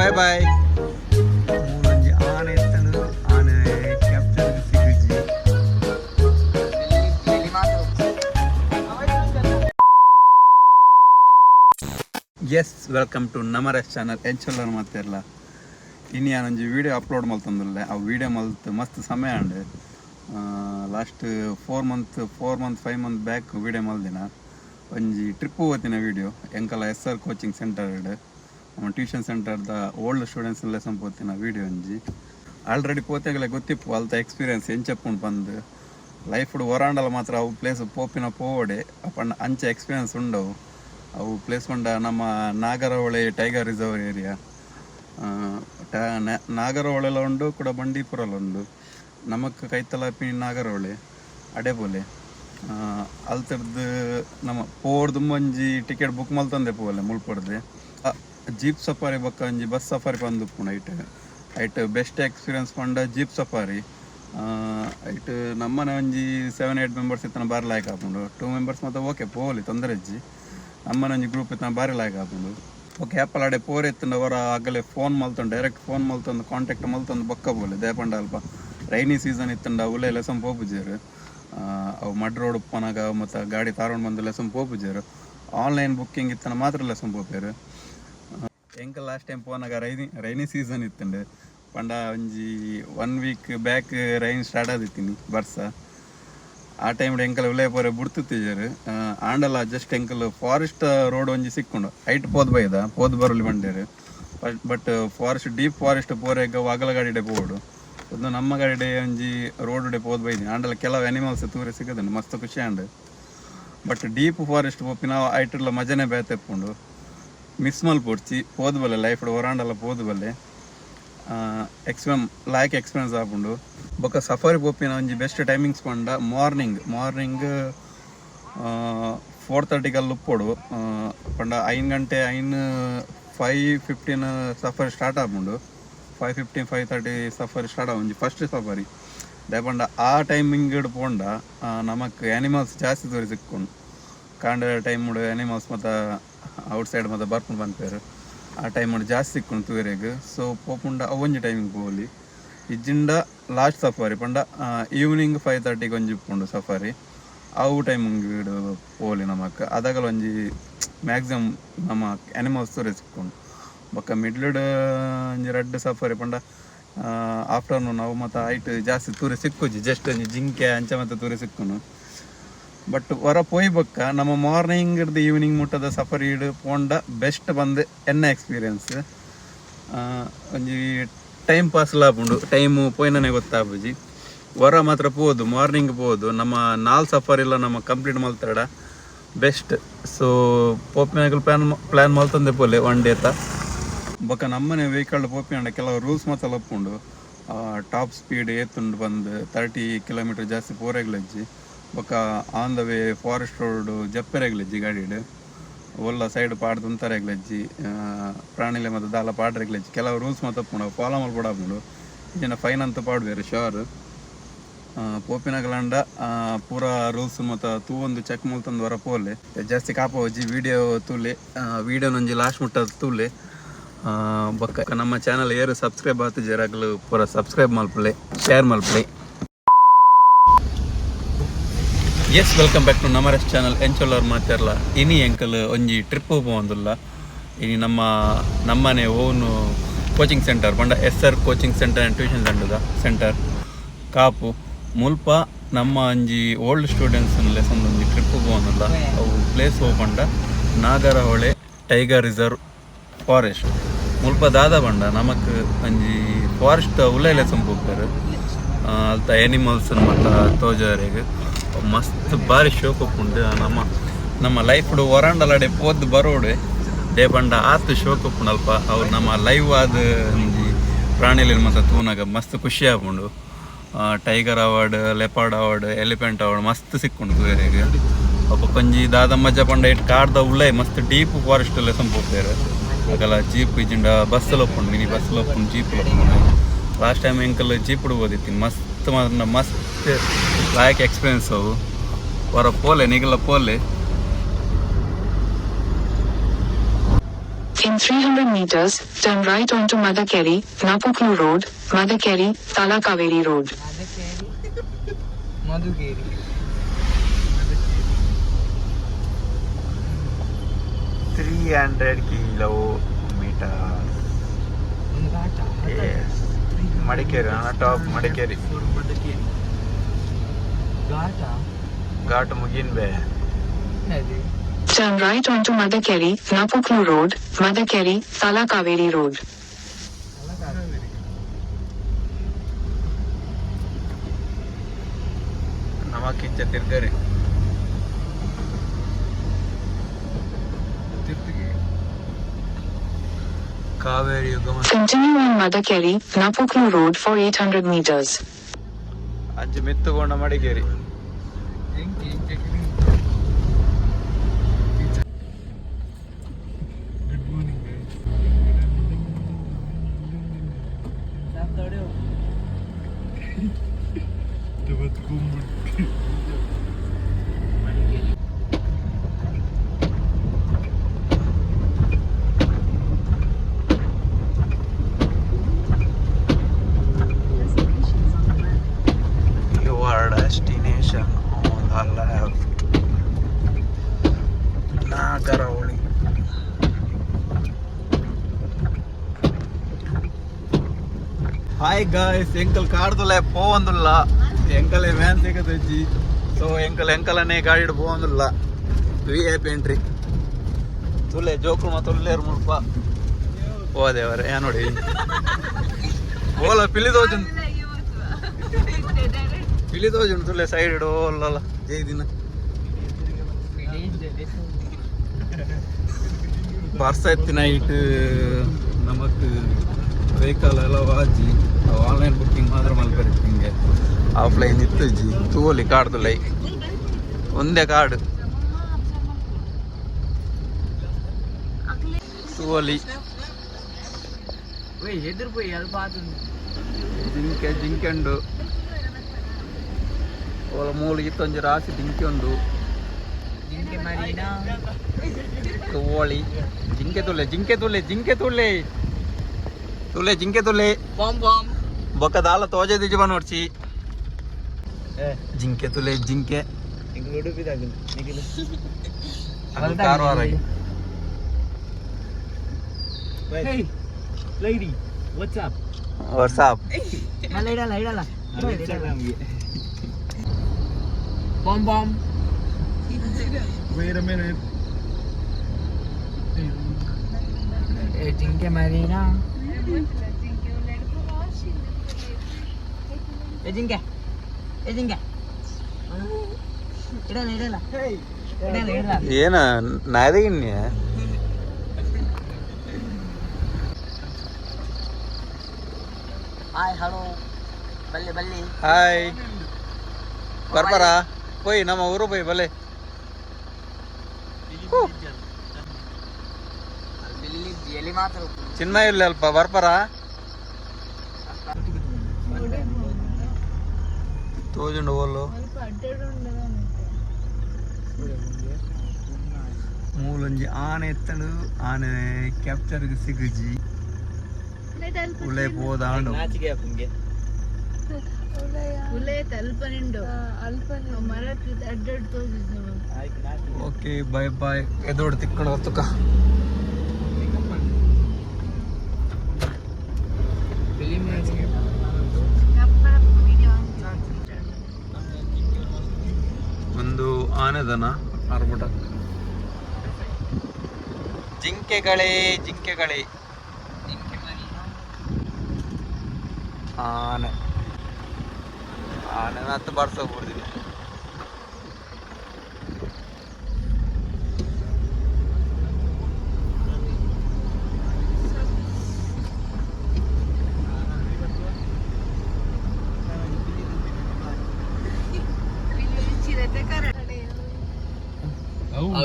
ಬಾಯ್ bye ಆನೆ ಆನೆ capture yes welcome to ನಮರಸ್ ಚಾನಲ್ ಎಂಚೊಲ್ಲರ್ ಮಾತೆರ್ಲ ಇನ್ನು ಯಾನೊಂಜಿ ವೀಡಿಯೋ ಅಪ್ಲೋಡ್ ಮಲ್ತಂದುಲ್ಲೆ ಆ ವಿಡಿಯೋ ಮಲ್ತ್ ಮಸ್ತ್ ಸಮಯ and last four month four month five month back video ಮಲ್ದಿನ ಒಂಜಿ ಟ್ರಿಪ್ ಹೋತಿನ video ಎಂಕಲ S R coaching centre tuition ಸೆಂಟರ್ದ old students ಎಲ್ಲ ಪೋತಿನ ವಿಡಿಯೋ ಒಂಜಿ ಆಲ್ರೆಡಿ ಪೋತೆಗಳ ಗೊತ್ತಿಪ್ಪು ಅಲ್ತ ಎಕ್ಸ್ಪೀರಿಯನ್ಸ್ ಎಂಚಪ್ಪುಂಡು ಬಂದು. ಲೈಫ್ ಹೊರಾಂಡಲ ಮಾತ್ರ ಅವು ಪ್ಲೇಸ್ ಪೋಪಿನ ಪೋವಡೆ, ಅಪ್ಪಣ್ಣ ಅಂಚೆ ಎಕ್ಸ್ಪೀರಿಯನ್ಸ್ ಉಂಡವು. ಅವು ಪ್ಲೇಸ್ ಕೊಂಡ ನಮ್ಮ ನಾಗರಹೊಳೆ ಟೈಗರ್ ರಿಸರ್ವ್ ಏರಿಯಾ ನಾಗರಹೊಳೆಲ ಉಂಡು, ಕೂಡ ಬಂಡೀಪುರಲ ಉಂಡು. ನಮಕ್ ಕೈತಲಾಪಿ ನಾಗರಹೊಳೆ, ಅಡೆಪೋಲೆ. ಅಲ್ತರ್ದು ನಮ್ಮ ಪೋರ್ ದುಂಬಂಜಿ ಟಿಕೆಟ್ ಬುಕ್ ಮಲ್ತಂದೆ ಪೋಲೆ ಮುಲ್ಪಡ್ದೆ ಜೀಪ್ ಸಫಾರಿ ಬಕ್ಕ ಒಂಜಿ ಬಸ್ ಸಫಾರಿ ಬಂದು ಪುಣ ಐಟ್ ಐಟ್ ಬೆಸ್ಟ್ ಎಕ್ಸ್ಪೀರಿಯನ್ಸ್ ಪಂಡ ಜೀಪ್ ಸಫಾರಿ ಐಟ್ ನಮ್ಮನೆ ಒಂಜಿ ಸೆವೆನ್ ಏಯ್ಟ್ ಮೆಂಬರ್ಸ್ ಇತ್ತನ ಬಾರಿ ಲಾಯ್ಕ್ ಹಾಕೊಂಡು ಟೂ ಮೆಂಬರ್ಸ್ ಮಾತ್ರ ಓಕೆ ಪೋಲಿ ತೊಂದರೆ ಇಜ್ಜಿ. ನಮ್ಮನೆ ಒಂಜಿ ಗ್ರೂಪ್ ಇತ್ತನ ಬಾರಿ ಲಾಯ್ಕ್ ಹಾಕೊಂಡು ಓಕೆ ಆ್ಯಪಲ್ ಅಡೆ ಪೋರ್ ಎತ್ತಂಡು ಅವರ ಆಗಲೇ ಫೋನ್ ಮಲ್ತೊಂಡು ಡೈರೆಕ್ಟ್ ಫೋನ್ ಮಲ್ತೊಂದು ಕಾಂಟ್ಯಾಕ್ಟ್ ಮಲ್ತೊಂದು, ಬೊಕ್ಕ ಬೋಲೆ ದೇಪಂಡ ಅಲ್ಪ. ರೈನಿ ಸೀಸನ್ ಇತ್ತಂಡ, ಅವಲೇ ಲೆಸಂ ಪೋಪುಜೇರು ಅವು ಮಡ್ ರೋಡ್ ಉಪ್ಪನಾಗ, ಮತ್ತು ಗಾಡಿ ತಾರೊಂಡು ಬಂದು ಲೆಸಂ ಪೋಪುಜೇರು ಆನ್ಲೈನ್ ಬುಕ್ಕಿಂಗ್ ಇತ್ತನ ಮಾತ್ರ ಲೆಸಂ ಪೋಪೇರು. ಎಂಕ ಲಾಸ್ಟ್ ಟೈಮ್ ಪೋನಾಗ ರೈನಿ ರೈನಿ ಸೀಸನ್ ಇತ್ತು ಪಂಡ ಒಂಜಿ one week back rain start ಆದಿತ್ತೀನಿ ಬರ್ಸ ಆ ಟೈಮ್ ಎಂಕಲ್ ಉಲೇಪುರ ಬುಡ್ತಿದ್ದೇರು ಆಂಡಲ ಜಸ್ಟ್ ಎಂಕಲ್ ಫಾರೆಸ್ಟ್ ರೋಡ್ ಒಂಜಿ ಸಿಕ್ಕೊಂಡು. ಹೈಟ್ ಪೋದ್ ಬೈದ, ಪೋದ್ ಬರಲಿ ಬಂಡೇರು. But but forest deep forest ಪೋರೆಗ ವಾಗಲ ಗಾಡಿಡೆ ಪೋಡು. ಒಂದು ನಮ್ಮ ಗಾಡಿಡೆ ಒಂಜಿ ರೋಡ್ ಡೆ ಪೋದ್ ಬೈದಿ. ಆಂಡಲ ಕೆಲವು ಅನಿಮಲ್ಸ್ ತೂರೆ ಸಿಗದಂಡು ಮಸ್ತ್ ಖುಷಿ ಆಂಡ್. ಬಟ್ ಡೀಪ್ ಫಾರೆಸ್ಟ್ ಪೋಪಿನ ಐಟರ್ಲ ಮಜನೆ ಬೇತೆಪ್ಪುಂಡು. ಮಿಸ್ ಮಲ್ಪೊಡ್ಚಿ ಪೋದ್ ಬಲ್ಲೆ ಲೈಫ್ ಹೊರಾಂಡಲ ಪೋದ್ ಬಲ್ಲೆ ಎಕ್ಸ್ಪೆಮ್ ಲಾಯ್ಕ್ ಎಕ್ಸ್ಪೀರಿಯನ್ಸ್ ಆಪುಂಡು ಬೊಕ್ಕ ಸಫಾರಿ ಪೋಪಿನ ಒಂಜಿ ಬೆಸ್ಟ್ ಟೈಮಿಂಗ್ಸ್ ಪಂಡ ಮಾರ್ನಿಂಗ್ ಮಾರ್ನಿಂಗ್ ಫೋರ್ ತರ್ಟಿಗಲ್ಲಿ ಉಪ್ಪೋಡು ಪಂಡ ಐನ್ ಗಂಟೆ ಐನ್ ಫೈವ್ ಫಿಫ್ಟೀನ್ ಸಫಾರಿ ಸ್ಟಾರ್ಟ್ ಆಪುಂಡು five fifteen five thirty safari start ಆಗಿ ಫಸ್ಟ್ ಸಫಾರಿ ದೇಪಂಡ ಆ ಟೈಮಿಂಗ್ ಪೋಂಡ ನಮಕ್ ಆನಿಮಲ್ಸ್ ಜಾಸ್ತಿ ತೋರಿ ಸಿಕ್ಕೊಂಡು ಕಾಂಡ ಟೈಮ್ ಆನಿಮಲ್ಸ್ ಮತ್ತು ಔಟ್ ಸೈಡ್ ಮತ್ತೆ ಬರ್ಕೊಂಡು ಬಂದ್ಪೇರು ಆ ಟೈಮ್ ಜಾಸ್ತಿ ಸಿಕ್ಕೊಂಡು ತೂರೆಗ್ ಸೊ ಪೋಪುಂಡ, ಅವೊಂಜಿ ಟೈಮಿಂಗ್ ಪೋಲಿ ಇಜ್ಜಿಂಡ ಲಾಸ್ಟ್ ಸಫಾರಿ ಪಂಡ ಈವ್ನಿಂಗ್ ಫೈವ್ ತರ್ಟಿಗೆ ಒಂಜಿ ಇಪ್ಪುಂಡು ಸಫಾರಿ ಅವು ಟೈಮಿಂಗ್ ಪೋಲಿ ನಮಕ್. ಅದಾಗಲ ಒಂಜಿ ಮ್ಯಾಕ್ಸಿಮಮ್ ನಮ್ಮ ಅನಿಮಲ್ಸ್ ತೋರೆ ಸಿಕ್ಕೊಂಡು ಬೊಕ್ಕ ಮಿಡ್ಲಡ್ ಒಂಜಿ ರೆಡ್ ಸಫಾರಿ ಪಂಡ ಆಫ್ಟರ್ನೂನ್ ನಾವು ಮತ್ತು ಹೈಟ್ ಜಾಸ್ತಿ ತೂರೆ ಸಿಕ್ಕೋಜಿ. ಜಸ್ಟ್ ಒಂಜಿ ಜಿಂಕೆ, ಅಂಚೆ ಮತ್ತೆ ತೂರೆ ಸಿಕ್ಕುನು ಪೋಯ್ ಬಕ್ಕ ನಮ್ಮ ಮಾರ್ನಿಂಗ್ ಹಿಡ್ದು ಈವ್ನಿಂಗ್ ಮುಟ್ಟದ ಸಫರ್ ಇಡ್ ಪೋಂಡ ಬೆಸ್ಟ್ ಬಂದು ಎನ್ನ ಎಕ್ಸ್ಪೀರಿಯನ್ಸ್ ಒಂಜಿ ಟೈಮ್ ಪಾಸ್ ಲಾಪುಂಡು. ಟೈಮು ಪೋಯ್ನನೆ ಗೊತ್ತಾಪುಜಿ. ವರ ಮಾತ್ರ ಪೋದು ಮಾರ್ನಿಂಗ್ ಪೋದು. ನಮ್ಮ ನಾಲ್ ಸಫರ್ ಇಲ್ಲ, ನಮ್ಮ ಕಂಪ್ಲೀಟ್ ಮಲ್ತಾಡ. ಬೆಸ್ಟ್ ಸೊ ಮೇಕಲ್ ಪ್ಲಾನ್ ಪ್ಲ್ಯಾನ್ ಮಲ್ತಂದೆ ಪೋಲೆ ಒನ್ ತ. ಬಕ್ಕ ನಮ್ಮನೆ ವೆಹಿಕಲ್ ಪೋಪಿನಾಂಡ ಕೆಲವು ರೂಲ್ಸ್ ಮಾತ್ರ ಲಪ್ಪುಂಡು. ಟಾಪ್ ಸ್ಪೀಡ್ ಏತುಂಡು ಬಂದು ತರ್ಟಿ ಕಿಲೋಮೀಟರ್ ಜಾಸ್ತಿ ಪೋರೆಗ್ಲಜ್ಜಿ. ಬೊಕ್ಕ on the way forest road ಜಪ್ಪೆರೆಗ್ಲಜ್ಜಿ ಗಾಡಿಡ್ ಒಲ್ಲ ಸೈಡ್ ಪಾಡ್ದು ತುಂತರೆಗ್ಲಜ್ಜಿ ಪ್ರಾಣಿಲೆ ಮತ್ತು ದಾಲ ಪಾಡ್ರೆಗ್ಲಜ್ಜಿ ಕೆಲವು ರೂಲ್ಸ್ ಮತ್ತು ಪುಣ ಫಾಲೋ ಮಲ್ಪಡಾಪುಂಡು ಇದನ್ನು ಫೈನ್ ಅಂತ ಪಾಡ್ಬೇರು ಶೋರ್ ಪೋಪಿನಗಲಂಡ ಪೂರ ರೂಲ್ಸ್ ಮತ್ತು ತೂ ಒಂದು ಚೆಕ್ ಮಲ್ತಂದು ವರ ಪೋಲೆ. ಜಾಸ್ತಿ ಕಾಪ ಹೋಜಿ ವಿಡಿಯೋ ತೂಲೆ. ವಿಡಿಯೋ ನಂಜಿ ಲಾಸ್ಟ್ ಮುಟ್ಟ ತೂಲೆ. ಬಕ್ಕ ನಮ್ಮ ಚಾನಲ್ ಏರು ಸಬ್ಸ್ಕ್ರೈಬ್ ಆತು, ಜರಾಗ್ಲು ಪೂರ ಸಬ್ಸ್ಕ್ರೈಬ್ ಮಲ್ಪಲೆ ಶೇರ್ ಮಲ್ಪಲೆ ಎಸ್ ವೆಲ್ಕಮ್ ಬ್ಯಾಕ್ ಟು ನಮರಸ್ ಚಾನಲ್ ಎಂಚೊಲ್ಲರ್ ಮಾತಾಡಲ್ಲ ಇನಿ ಎಂಕಲ್ ಒಂಜಿ ಟ್ರಿಪ್ ಪೋವಂದುಲ್ಲ ಇನಿ ನಮ್ಮ ನಮ್ಮನೆ ಓನು ಕೋಚಿಂಗ್ ಸೆಂಟರ್ ಬಂಡ S R coaching centre and tuition ಸೆಂಟರ್ದ centre ಕಾಪು ಮುಲ್ಪ ನಮ್ಮ ಒಂಜಿ ಓಲ್ಡ್ ಸ್ಟೂಡೆಂಟ್ಸ್ ಲೆಸನ್ ಒಂಜಿ ಟ್ರಿಪ್ ಪೋವಂದುಲ್ಲ ಅವು ಪ್ಲೇಸ್ ಹೋಗ್ಬಂಡ ನಾಗರಹೊಳೆ ಟೈಗರ್ ರಿಸರ್ವ್ ಫಾರೆಸ್ಟ್ ಮುಲ್ಪ ದಾದ ಬಂಡ ನಮಕ್ ಒಂಜಿ ಫಾರೆಸ್ಟ್ ಉಲ್ಲೆ ಲೆಸನ್ ಹೋಗ್ತಾರೆ ಅಲ್ತ ಎನಿಮಲ್ಸ್ ಮತ್ತು ತೋಜಾರಿಗೆ. ಮಸ್ತ್ ಬಾರಿ ಶೋಕ್ ಉಪ್ಪುಂಡು ನಮ್ಮ ನಮ್ಮ ಲೈಫ್ ಹೊರಾಂಡಲಡೆ ಪೋದ್ ಬರೋಡೆ. ದೇ ಬಂಡ ಆತ್ ಶೋಕ್ ಉಪ್ಪುಂಡು ಅಲ್ಪ ಅವ್ರು ನಮ್ಮ ಲೈವ್ ಆದ ಪ್ರಾಣಿಲಿ ಮತ್ತು ತೂನಾಗ ಮಸ್ತ್ ಖುಷಿ ಆಪುಂಡು tiger award leopard award elephant award ಮಸ್ತ್ ಸಿಕ್ಕುಂಡು ತೂರಿಗೆ ಅಪ್ಪ ಪಂಜಿ ದಾದ ಮಜ್ಜ ಪಂಡ ಇಟ್ಟು ಕಾಡ್ದ ಉಳ್ಳೇ ಮಸ್ತ್ ಡೀಪ್ ಫಾರೆಸ್ಟ್ ಅಲ್ಲೇ ಸಂಪೋಗ್ತಾರೆ ಆಗಲ್ಲ ಜೀಪ್ ಇಜಿಂಡ ಬಸ್ ಒಪ್ಪುಂಡು ಮಿನಿ ಬಸ್ ಒಪ್ಪುಂಡು ಜೀಪ್ ಒಪ್ಪುಂಡು. ಲಾಸ್ಟ್ ಟೈಮ್ ಎಂಕಲ್ ಜೀಪ್ ಓದಿತ್ತೀನಿ ಮಸ್ತ್ ಮಸ್ತ್ ಲಾಯಕ್ ಎಕ್ಸ್ಪೀರಿಯನ್ಸ್ ಅವು ಹೊರ ಪೋಲೆ ನಿಗಲ ಪೋಲೆ In 300 meters, turn right onto Madakeri, Napuklu Road, Madakeri, Talakaveri Road. Madukeri. Three hundred kilometre Madikeri top Madikeri Madhukeri ಘಾಟ ಘಾಟ್ ಮುಗಿನ್ ಬೇ Turn right onto Madakeri, Napuklu Road, Madakeri, Talakaveri Road. ನಮಕ್ಕಿಂಚ ತಿರ್ಗರಿ Kaveri ಯುಗಮ Continue on Madakeri, Napuklu Road for 800 meters. ಅಂಚೆ ಮೆತ್ತುಕೊಂಡ Madikeri 嗯。ಹಾಯ್ guys ಎಂಕಲ್ ಕಾಡ್ದುಲ್ಲ ಪೋವಂದುಲ್ಲ. ಎಂಕಲೆ van ಸಿಗದಜ್ಜಿ so ಎಂಕಲ್ ಎಂಕಲನೇ ಗಾಡಿ ಪೋವಂದುಲ್ಲ. ವಿ ಐ ಪಿ ಎಂಟ್ರಿ ತುಲೆ ಜೋಕು ಮತ್ತು ತುಲ್ಲೇರು ಮುಲ್ಪ. ಓ ದೇವರೇ, ಯಾ ನೋಡಿ. ಓಲ ಪಿಲ್ಲಿ ಪಿಲಿದೋಜು ತುಲೆ ಸೈಡ್ ಇಡು ಓಲಲ್ಲ. ಜೈ ದಿನ. ಬರ್ಸ ನೈಟ್ ನಮಕ್ ವೆಹಿಕಲ್ ಎಲ್ಲ ವಾಜಿ ಆನ್ಲೈನ್ ಬುಕ್ಕಿಂಗ್ ಮಾತ್ರ ಮಲ್ಬರಿ ಹಿಂಗೆ ಆಫ್ಲೈನ್ ಇತ್ತು ಜಿ. ತೂಲಿ ಕಾರ್ಡ್ದು ಲೈ ಒಂದೇ ಕಾರ್ಡ್ ತೂಲಿ ಜಿಂಕೆ ಜಿಂಕೆ ಉಂಡು ಅವಳ ಮೂಲಿಗಿತ್ತು ಒಂಜಿ ರಾಶಿ ಜಿಂಕೆ ಉಂಡು. ಕೋಳಿ ಜಿಂಕೆ ತುಳ್ಳೆ ಜಿಂಕೆ ತುಳ್ಳೆ ಜಿಂಕೆ ತುಳ್ಳೆ ತುಲೆ ಜಿಂಕೆ ತುಲೆ ಬಾಂಬ್ ಬಾಂಬ್ ಬೊಕ್ಕ ದಾಲ ತೋಜೆ ದಿಜ ನೋಡ್ಸಿ ಜಿಂಕೆ ತುಲೆ ಜಿಂಕೆ ಈಗ ಉಡುಪಿದಾಗ ಅದು Karwar Hey, lady, what's up? What's up ಅಲ್ಲ ಇಡಲ್ಲ ಇಡಲ್ಲ ನಮಗೆ bomb bomb Wait a minute. ಏ ಜಿಂಕೆ ಮರಿನಾ ಏನ ನಾದಗಿನ್ಯ ಹಾಯ್ ಹಲೋ ಬಲ್ಲಿ ಬಲ್ಲಿ. ಹಾಯ್ ನಮ್ಮ ಊರು ಬೈ ಬಲ್ಲೆ. ಎಲ್ಲಿ ಮಾತ್ರ ಚಿನ್ಮಯ ಇಲ್ಲ ಅಲ್ಪ ಬರ್ಬಾರ ತೋಜುಂಡು ಓಲು ಮೂಲೊಂಜಿ ಆನೆ ಎತ್ತಲು ಆನೆ ಕ್ಯಾಪ್ಚರ್ಗೆ ಸಿಗುಜಿ ಉಳೆ ಪೋದಾಂಡು ನಾಚಿಕೆ ಅಪ್ಪಂಗೆ ಉಲೇ ತಲ್ಪನಿಂಡು ಮರತ್ ಅಡ್ಡಾಡ್ ಆನೆದನ ಆರ್ಬಿಟ ಜಿಂಕೆಗಳೇ ಜಿಂಕೆಗಳೇ ಆನೆ ಆನೆ ಹತ್ತು ಬಾರ್ಸೋಕ್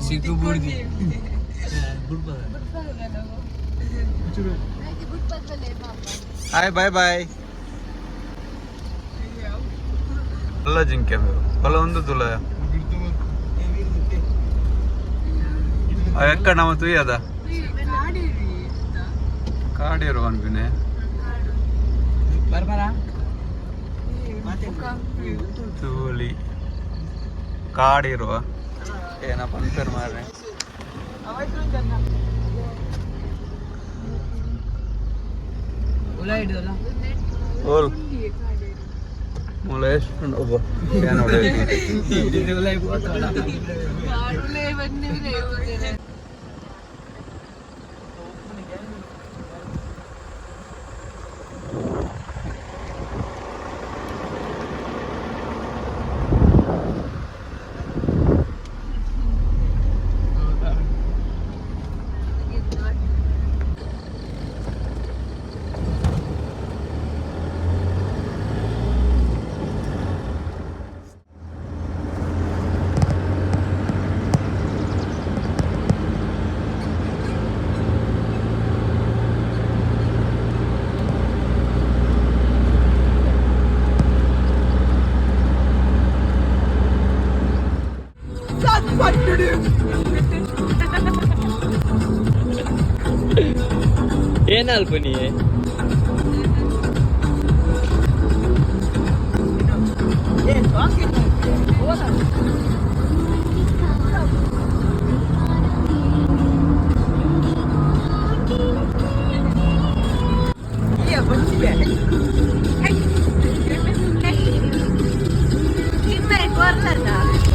ಸಿಕ್ಕು ಬುಡ್ದಿ ಹಾಯ್ ಬಾಯ್ ಬಾಯ್ ಎಲ್ಲ ಜಿಂಕೆ ಬಲ ಒಂದು ತುಲ ಎಕ್ಕ ನಮ್ಮ ತುಯ್ಯದ ಅನ್ಪಿನೆ ಬರ್ಬಾರ? ತೂಲಿ ಕಾಡಿರುವ के है ना बनकर मार रहे हैं बोल mulai over kan udah ಹಿಡ್ಬೋದಲ್ಲ ಏನಲ್ಪ ನೀ Timmer corner